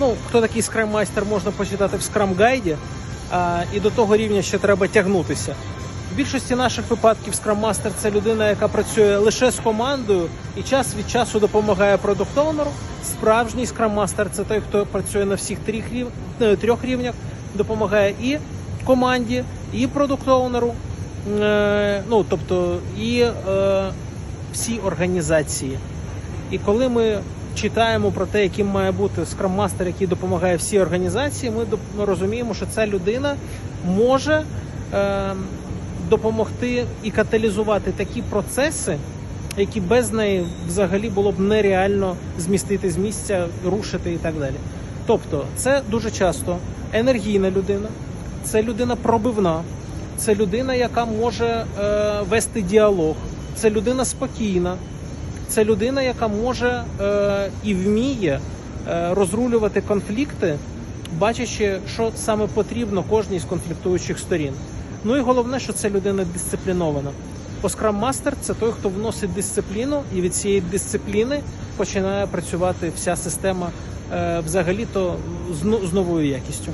Ну, хто такий скрам-майстер, можна почитати в скрам-гайді, а, і до того рівня ще треба тягнутися. В більшості наших випадків скрам-мастер це людина, яка працює лише з командою і час від часу допомагає продукт-оунеру. Справжній скрам-мастер це той, хто працює на всіх трьох, трьох рівнях, допомагає і команді, і продукт-оунеру, е, ну тобто і е, всій організації. І коли ми читаємо про те, яким має бути скрам-мастер, який допомагає всій організації, ми розуміємо, що ця людина може е, допомогти і каталізувати такі процеси, які без неї взагалі було б нереально змістити з місця, рушити і так далі. Тобто, це дуже часто енергійна людина, це людина пробивна, це людина, яка може е, вести діалог, це людина спокійна, це людина, яка може е, і вміє е, розрулювати конфлікти, бачачи, що саме потрібно кожній з конфліктуючих сторін. Ну і головне, що це людина дисциплінована. Бо скрам-мастер це той, хто вносить дисципліну, і від цієї дисципліни починає працювати вся система е, взагалі-то з, ну- з новою якістю.